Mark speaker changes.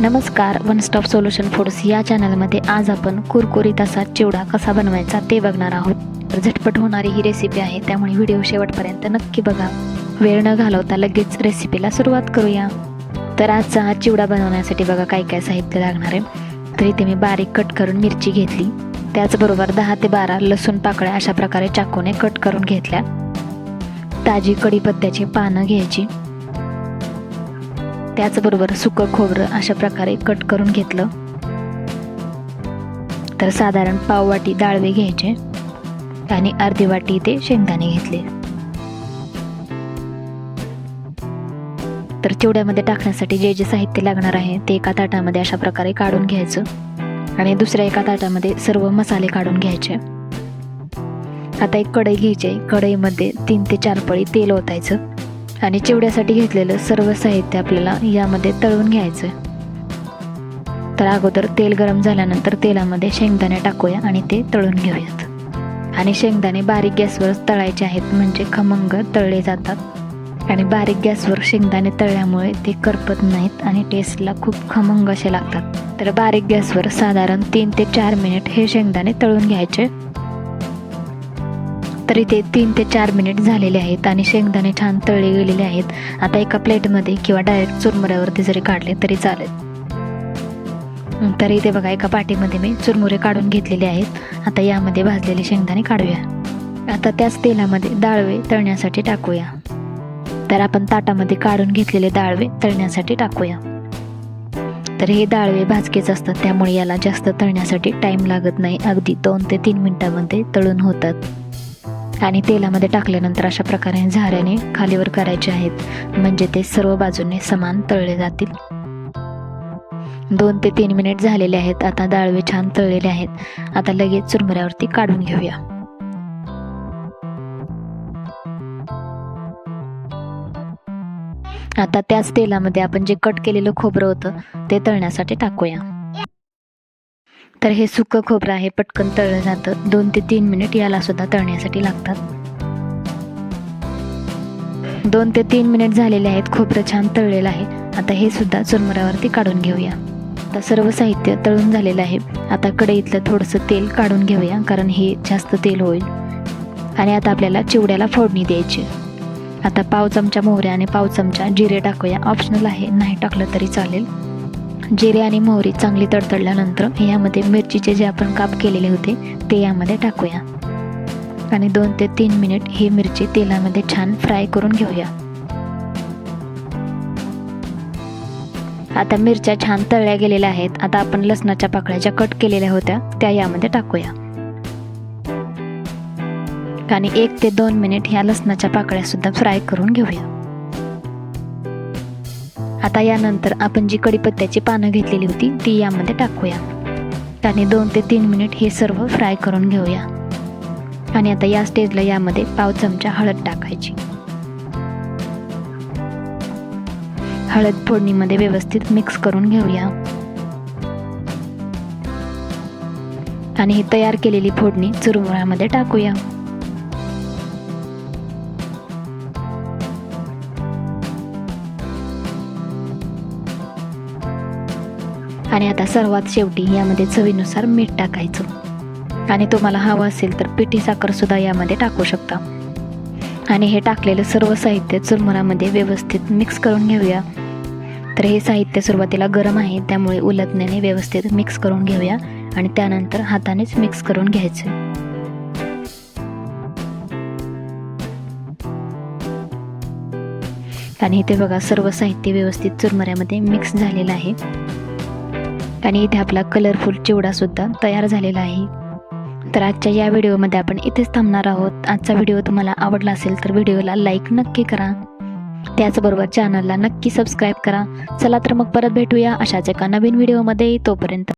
Speaker 1: नमस्कार one stop solution foods या चॅनलमध्ये आज आपण कुरकुरीत असा चिवडा कसा बनवायचा ते बघणार आहोत. तर झटपट होणारी ही रेसिपी आहे त्यामुळे व्हिडिओ शेवटपर्यंत नक्की बघा. वेळ न घालवता लगेच रेसिपीला सुरुवात करूया. तर आजचा हा चिवडा बनवण्यासाठी बघा काय काय साहित्य लागणार आहे. तर इथे मी बारीक कट करून मिरची घेतली. त्याचबरोबर दहा ते बारा लसूण पाकळ्या अशा प्रकारे चाकूने कट करून घेतल्या. ताजी कढीपत्त्याची पानं घ्यायची. त्याचबरोबर सुकं खोबरं अशा प्रकारे कट करून घेतलं. तर साधारण पाववाटी डाळवे घ्यायचे आणि अर्धी वाटी ते शेंगदाणे घेतले. तर चिवड्यामध्ये टाकण्यासाठी जे जे साहित्य लागणार आहे ते एका ताटामध्ये अशा प्रकारे काढून घ्यायचं आणि दुसऱ्या एका ताटामध्ये सर्व मसाले काढून घ्यायचे. आता एक कढई घ्यायची कढईमध्ये तीन ते चार पळी तेल ओतायचं. आणि चिवड्यासाठी घेतलेलं सर्व साहित्य आपल्याला यामध्ये तळून घ्यायचं तर अगोदर तेल गरम झाल्यानंतर तेलामध्ये शेंगदाणे टाकूया आणि ते तळून घेऊयात. आणि शेंगदाणे बारीक गॅसवरच तळायचे आहेत म्हणजे खमंग तळले जातात. आणि बारीक गॅसवर शेंगदाणे तळल्यामुळे ते करपत नाहीत आणि टेस्टला खूप खमंग असे लागतात. तर बारीक गॅसवर साधारण तीन ते चार मिनिट हे शेंगदाणे तळून घ्यायचे. तर इथे तीन ते चार मिनिट झालेले आहेत आणि शेंगदाणे छान तळले गेलेले आहेत. आता एका प्लेटमध्ये किंवा डायरेक्ट चुरमुऱ्यावरती जरी काढले तरी चालेल. तर इथे बघा एका पाटीमध्ये मी चुरमुरे काढून घेतलेले आहेत. आता यामध्ये भाजलेले शेंगदाणे काढूया. आता त्याच तेलामध्ये डाळवे तळण्यासाठी टाकूया. तर आपण ताटामध्ये काढून घेतलेले डाळवे तळण्यासाठी टाकूया. तर हे डाळवे भाजकेच असतात त्यामुळे याला जास्त तळण्यासाठी टाईम लागत नाही. अगदी दोन ते तीन मिनटामध्ये तळून होतात. आणि तेलामध्ये टाकल्यानंतर अशा प्रकारे झाऱ्याने खालीवर करायचे आहेत. म्हणजे ते सर्व बाजूने समान तळले जातील. दोन ते तीन मिनिट झालेले आहेत. आता डाळवे छान तळलेले आहेत. आता लगेच चुरमुऱ्यावरती काढून घेऊया. आता त्याच तेलामध्ये आपण जे कट केलेलं खोबरं होतं ते तळण्यासाठी टाकूया. तर हे सुकं खोबरं आहे पटकन तळलं जातं. दोन ते तीन मिनिट याला सुद्धा तळण्यासाठी लागतात. दोन ते तीन मिनिट झालेले आहेत खोबरं छान तळलेलं आहे. आता हे सुद्धा चुरमुऱ्यावरती काढून घेऊया. आता सर्व साहित्य तळून झालेलं आहे. आता कढईतलं थोडंसं तेल काढून घेऊया कारण हे जास्त तेल होईल. आणि आता आपल्याला चिवड्याला फोडणी द्यायची. आता पाव चमचा मोहऱ्या आणि पाव चमचा जिरे टाकूया. ऑप्शनल आहे नाही टाकलं तरी चालेल. जिरे आणि मोहरी चांगली तडतडल्यानंतर यामध्ये मिरचीचे जे आपण काप केलेले होते ते यामध्ये टाकूया. आणि दोन ते तीन मिनिट ही मिरची तेलामध्ये छान फ्राय करून घेऊया. आता मिरच्या छान तळल्या गेलेल्या आहेत. आता आपण लसणाच्या पाकळ्या ज्या कट केलेल्या होत्या त्या यामध्ये टाकूया. आणि एक ते दोन मिनिट ह्या लसणाच्या पाकळ्या सुद्धा फ्राय करून घेऊया. आता यानंतर आपण जी कढीपत्त्याची पानं घेतलेली होती ती यामध्ये टाकूया. आणि दोन ते तीन मिनिट हे सर्व फ्राय करून घेऊया. आणि आता या स्टेजला यामध्ये पाव चमचा हळद टाकायची. हळद फोडणीमध्ये व्यवस्थित मिक्स करून घेऊया. आणि ही तयार केलेली फोडणी चुरमुऱ्यामध्ये टाकूया. आणि आता सर्वात शेवटी यामध्ये चवीनुसार मीठ टाकायचं. आणि तुम्हाला हवं असेल तर पिठी साखरसुद्धा यामध्ये टाकू शकता. आणि हे टाकलेलं सर्व साहित्य चुरमुरामध्ये व्यवस्थित मिक्स करून घेऊया. तर हे साहित्य सुरुवातीला गरम आहे त्यामुळे उलटण्याने व्यवस्थित मिक्स करून घेऊया आणि त्यानंतर हातानेच मिक्स करून घ्यायचं. आणि इथे बघा सर्व साहित्य व्यवस्थित चुरमुऱ्यामध्ये मिक्स झालेलं आहे. आणि इथे आपला कलरफुल चिवडासुद्धा तयार झालेला आहे. तर आजच्या या व्हिडिओमध्ये आपण इथेच थांबणार आहोत. आजचा व्हिडिओ तुम्हाला आवडला असेल तर व्हिडिओला लाईक नक्की करा. त्याचबरोबर चॅनलला नक्की सबस्क्राईब करा. चला तर मग परत भेटूया अशाच एका नवीन व्हिडिओमध्ये. तोपर्यंत